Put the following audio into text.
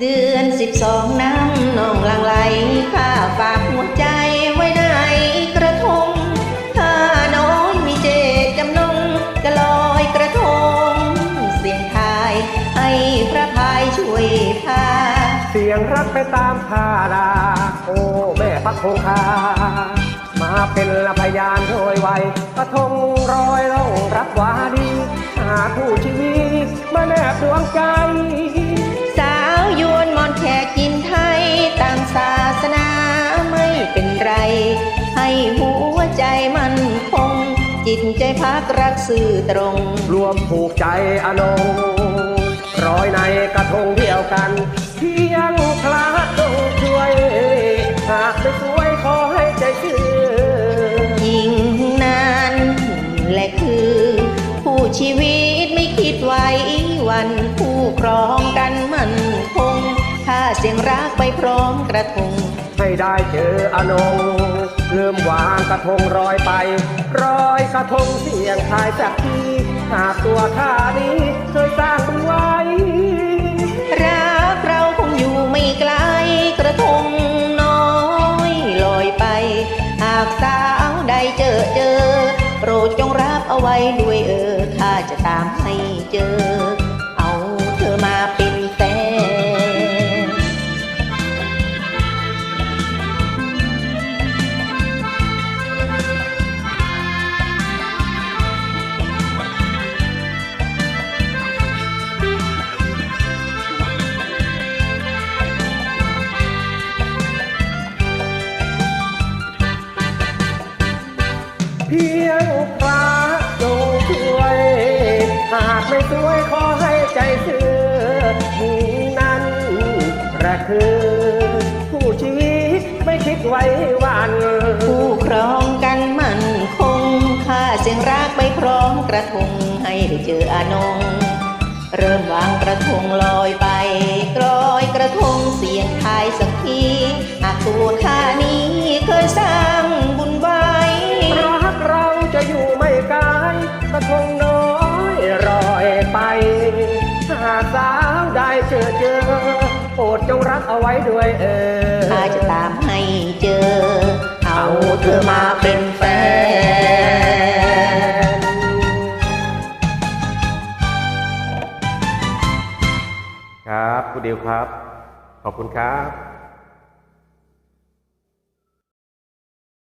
เดือนสิบสองน้ำนองลังไหลข้าฝากหัวใจไว้ในกระทงข้าน้อยมีเจตจำนงจะลอยกระทง เสียงทายให้พระพายช่วยพาเสียงรักไปตามทาดา โอ้แม่พักคงคามาเป็นพยานโดยไวกระทงรอยล่องรับวาดี หาคู่ชีวิตมาแนบดวงใจ ห้หัวใจมันคง จิตใจพักรักสื่อตรง รวมผูกใจอนงร้อยในกระทงเดียวกันเพียงคลาดจงช่วย หากไม่สวยขอให้ใจชื่อยิ่งนานและคือ ผู้ชีวิตไม่คิดไว้วันผู้ครองกันมันคงถ้าเสียงรักไปพร้อมกระทง ให้ได้เจออนงเริ่มวางกระทงรอยไปรอยกระทงเสียงทายสักทีหากตัวข้านี้เคยสร้างไว้ รักเราคงอยู่ไม่ไกลกระทงน้อยลอยไป หากสาวใดเจอเจอ โปรดจงรับเอาไว้ด้วยเออข้าจะตามให้เจอ แรกคือผู้ชีวิตไม่คิดไว้วันผู้ครองกันมันคงข้าเสียงรักไปพร้อมกระทงให้ได้เจออานง เริ่มวางกระทงลอยไปกลอยกระทงเสียงทายสักทีหากตัวข้านี้เคยสร้างบุญไว้รักเราจะอยู่ไม่ไกลกระทงน้อยรอยไป หากสาวได้เจอเจอโป รดจงรักเอาไว้ด้วยเออข้าจะตามให้เจอ เอาเธอมาเป็นแฟน ครับคุณดิวครับ ขอบคุณครับ